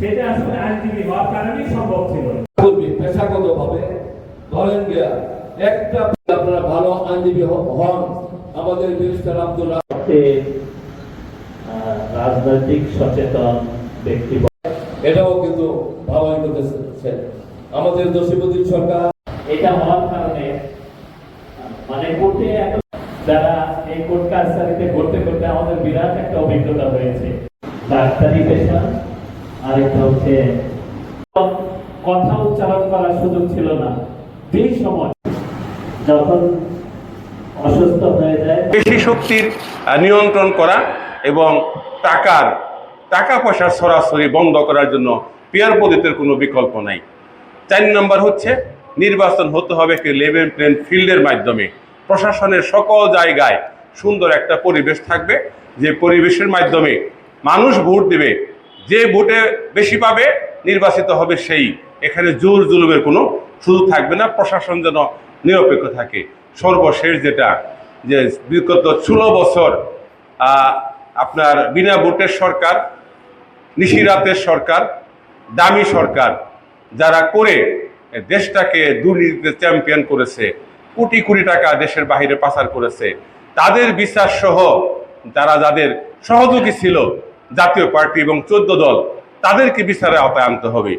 সেটা আসলে আইনজীবী হওয়ার কারণেই সম্ভব ছিল। কর্মী পেশাগত ধরেন গিয়া একটা আপনারা ভালো আইনজীবী হন আমাদের মিনিস্টার আব্দুল্লাহ রাজনৈতিক সচেতন ব্যক্তি এটাও কিন্তু ভালোই করতেছে। আমাদের দোষীপতি সরকার এটা হওয়ার কারণে মানে কোর্টে যারা এই কোর্ট কাছারিতে করতে করতে আমাদের বিরাট একটা অভিজ্ঞতা হয়েছে। ডাক্তারি পেশা, আরেকটা হচ্ছে কথা উচ্চারণ করার সুযোগ ছিল না। যেই সময় যখন অসুস্থ হয়ে যায় পেশি শক্তির নিয়ন্ত্রণ করা এবং টাকার, টাকা পয়সা সরাসরি বন্ধ করার জন্য পেয়ার পদ্ধতির কোনো বিকল্প নাই। চার নম্বর হচ্ছে নির্বাচন হতে হবে একটি লেভেল প্লেন ফিল্ডের মাধ্যমে। প্রশাসনের সকল জায়গায় সুন্দর একটা পরিবেশ থাকবে। যে পরিবেশের মাধ্যমে মানুষ ভোট দেবে। যে ভোটে বেশি পাবে, নির্বাচিত হবে সেই। এখানে জোর জুলুমের কোনো সুযোগ থাকবে না, প্রশাসন যেন নিরপেক্ষ থাকে। সর্বশেষ যেটা, যে বিগত ষোলো বছর আপনার বিনা ভোটের সরকার, নিশিরাতের সরকার, দামি সরকার, যারা করে দেশটাকে দুর্নীতিতে চ্যাম্পিয়ন করেছে, কোটি কোটি টাকা দেশের বাইরে পাচার করেছে, তাদের বিচার সহ, যারা যাদের সহযোগী ছিল জাতীয় পার্টি এবং চোদ্দ দল তাদেরকে বিচারে আওতায় আনতে হবে।